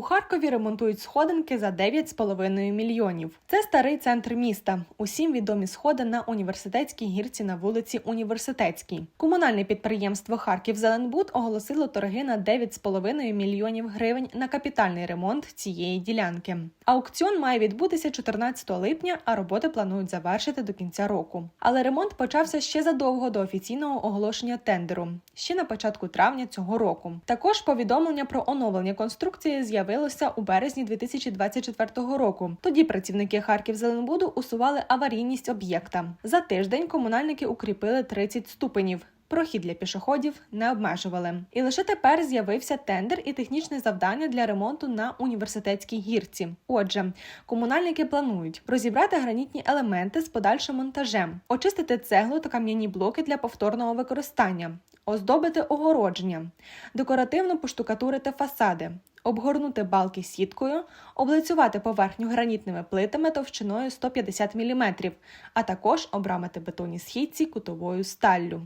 У Харкові ремонтують сходинки за 9,5 мільйонів. Це старий центр міста. Усім відомі сходи на університетській гірці на вулиці Університетській. Комунальне підприємство Харків Зеленбуд оголосило торги на 9,5 мільйонів гривень на капітальний ремонт цієї ділянки. Аукціон має відбутися 14 липня, а роботи планують завершити до кінця року. Але ремонт почався ще задовго до офіційного оголошення тендеру, ще на початку травня цього року. Також повідомлення про оновлення конструкції з'явилося у березні 2024 року. Тоді працівники Харків Зеленбуду усували аварійність об'єкта. За тиждень комунальники укріпили 30 ступенів. Прохід для пішоходів не обмежували. І лише тепер з'явився тендер і технічне завдання для ремонту на університетській гірці. Отже, комунальники планують розібрати гранітні елементи з подальшим монтажем, очистити цеглу та кам'яні блоки для повторного використання, оздобити огородження, декоративно поштукатурити фасади. Обгорнути балки сіткою, облицювати поверхню гранітними плитами товщиною 150 мм, а також обрамити бетонні східці кутовою сталлю.